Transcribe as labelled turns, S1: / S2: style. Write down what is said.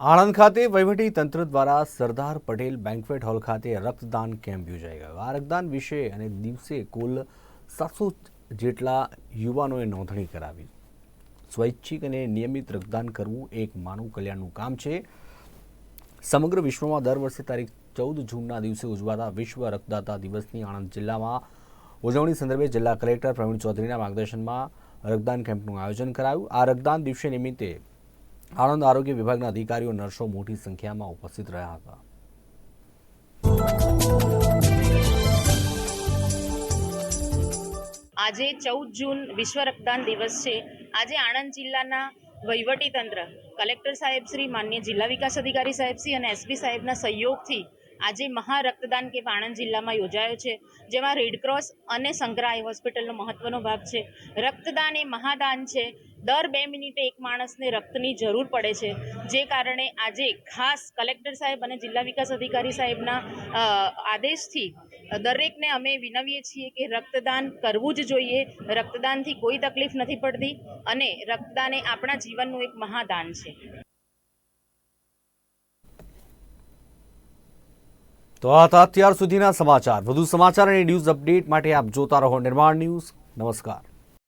S1: આણંદ ખાતે વહીવટી તંત્ર દ્વારા સરદાર પટેલ બેન્ક્વેટ હોલ ખાતે રક્તદાન કેમ્પ યોજાઈ ગયો. આ રક્તદાન વિશે અને દિવસે કુલ સાતસો જેટલા યુવાનોએ નોંધણી કરાવી. સ્વૈચ્છિક અને નિયમિત રક્તદાન કરવું એક માનવ કલ્યાણનું કામ છે. સમગ્ર વિશ્વમાં દર વર્ષે તારીખ ચૌદ જૂનના દિવસે ઉજવાતા વિશ્વ રક્તદાતા દિવસની આણંદ જિલ્લામાં ઉજવણી સંદર્ભે જિલ્લા કલેક્ટર પ્રવીણ ચૌધરીના માર્ગદર્શનમાં રક્તદાન કેમ્પનું આયોજન કરાયું. આ રક્તદાન દિવસે નિમિત્તે આણંદ આરોગ્ય વિભાગના અધિકારીઓ નર્સો મોટી સંખ્યામાં ઉપસ્થિત રહ્યા હતા.
S2: આજે ચૌદ જૂન વિશ્વ રક્તદાન દિવસ છે. આજે આણંદ જિલ્લાના વહીવટી તંત્ર કલેક્ટર સાહેબ શ્રી, માન્ય જિલ્લા વિકાસ અધિકારી સાહેબ શ્રી અને એસપી સાહેબના સહયોગથી આજે મહા રક્તદાન કેમ્પ આણંદ જિલ્લામાં યોજાયો છે. જેમાં રેડક્રોસ અને સંકરાય હોસ્પિટલનો મહત્વનો ભાગ છે. રક્તદાન એ મહાદાન છે. દર બે મિનિટે એક માણસને રક્તની જરૂર પડે છે, જે કારણે આજે ખાસ કલેક્ટર સાહેબ અને જિલ્લા વિકાસ અધિકારી સાહેબના આદેશથી દરેકને અમે વિનવીએ છીએ કે રક્તદાન કરવું જ જોઈએ. રક્તદાનથી કોઈ તકલીફ નથી પડતી અને રક્તદાન એ આપણા જીવનનું એક મહાદાન છે.
S1: તો આ હતા અત્યાર સુધીના સમાચાર. વધુ સમાચાર અને ન્યૂઝ અપડેટ માટે આપ જોતા રહો નિર્માણ ન્યૂઝ. નમસ્કાર.